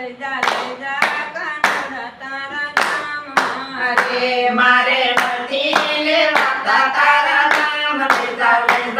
લઈ જા લઈ જા કાનોડા તારા નામ અરે મારે નથી લેવાતા તારા નામ. લઈ જા લઈ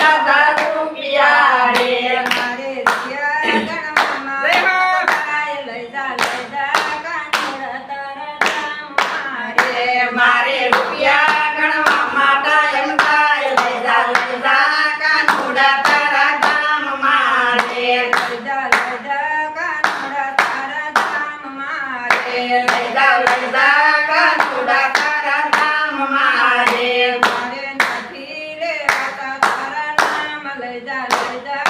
da, da જય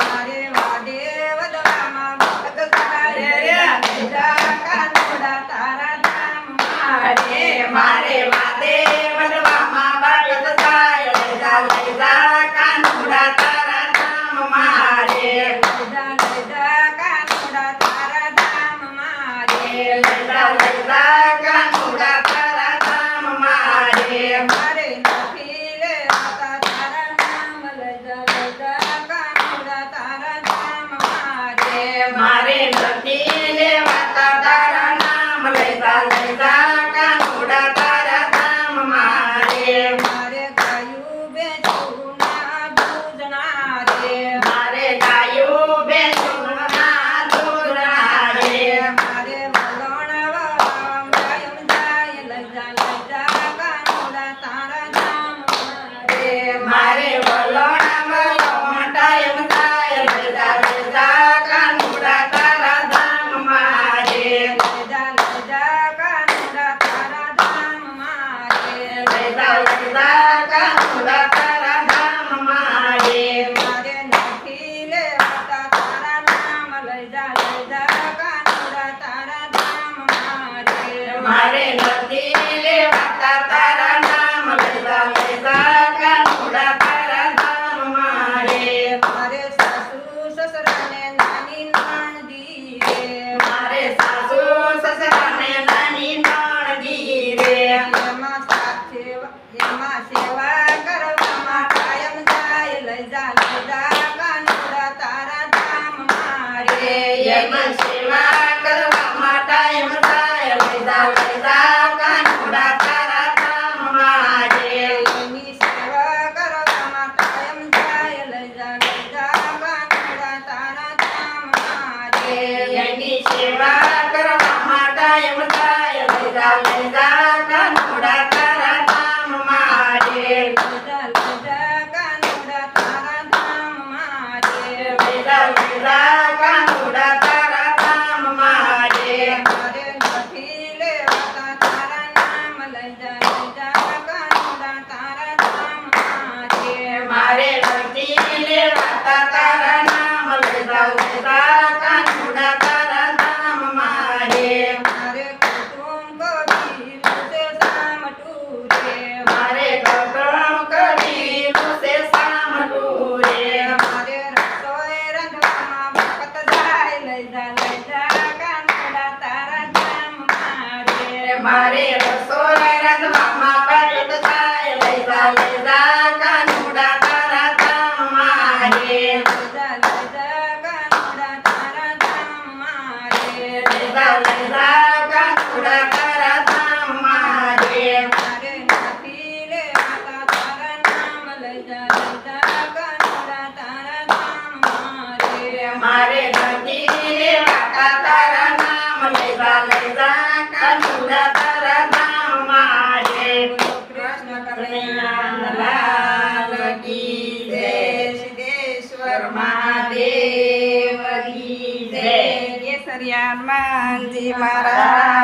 મારે નથી મારે મહાદેવ